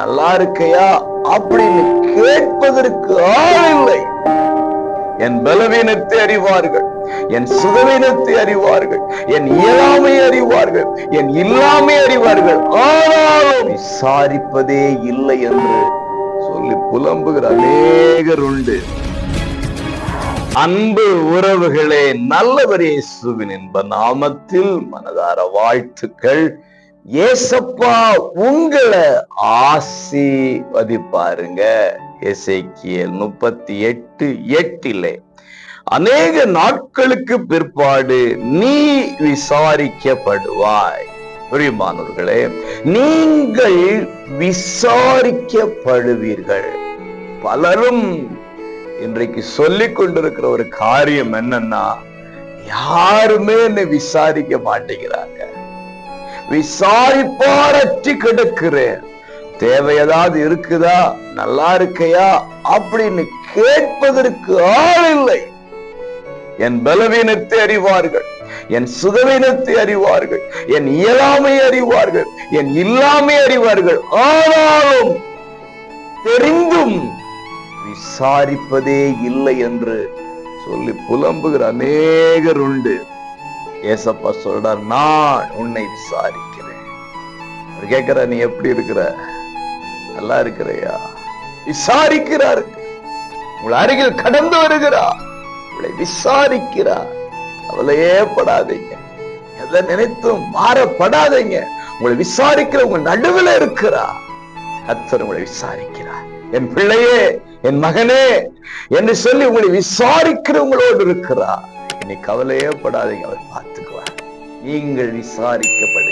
நல்லா இருக்கையா அப்படின்னு கேட்பதற்கு ஆள் இல்லை. என் பலவீனத்தை அறிவார்கள் என் சுகவீனத்தை அறிவார்கள் என் இயலாமை அறிவார்கள் என் இல்லாமை அறிவார்கள். ஆனாலும் விசாரிப்பதே இல்லை என்று சொல்லி புலம்புகிற அநேகர் உண்டு. அன்பு உறவுகளே நல்லவர் இயேசுவின் இன்ப நாமத்தில் மனதார வாழ்த்துக்கள். ஏசப்பா உங்களை ஆசீர்வதிப்பாருங்க. எசைக்கியல் முப்பத்தி எட்டு எட்டிலே. அநேக நாட்களுக்கு பிற்பாடு நீ விசாரிக்கப்படுவாய். பிரியமானவர்களே நீங்கள் விசாரிக்கப்படுவீர்கள். பலரும் இன்றைக்கு சொல்லிக் கொண்டிருக்கிற ஒரு காரியம் என்னன்னா யாருமே என்னை விசாரிக்க மாட்டேங்கிறாங்க. விசாரிப்பாரற்றி கிடக்கிறேன். தேவை ஏதாவது இருக்குதா? நல்லா இருக்கையா? அப்படின்னு கேட்பதற்கு ஆள் இல்லை. என் பலவீனத்தை அறிவார்கள். என் சுகவீனத்தை அறிவார்கள். என் இயலாமை அறிவார்கள். என் இல்லாமை அறிவார்கள். ஆனாலும் தெரிந்தும் விசாரிப்பதே இல்லை என்று சொல்லி புலம்புகிற அநேகர் உண்டு. ஏசப்பா சொல்றார் நான் உன்னை விசாரிக்கிறேன். கேட்கிற நீ எப்படி இருக்கிற? நல்லா இருக்கிறையா விசாரிக்கிறார். உங்கள் அருகில் கடந்து வருகிறார். உங்களை விசாரிக்கிறார். அவளையே படாதீங்க எதை நினைத்தும் மாறப்படாதீங்க. உங்களை விசாரிக்கிற உங்க நடுவில் இருக்கிறா கத்தர் உங்களை விசாரிக்கிறார். என் பிள்ளையே என் மகனே என்று சொல்லி உங்களை விசாரிக்கிறவங்களோடு இருக்கிறார். நீ கவலையே படாதீங்க அவர் பார்த்துக்குவார். நீங்கள் விசாரிக்கப்பட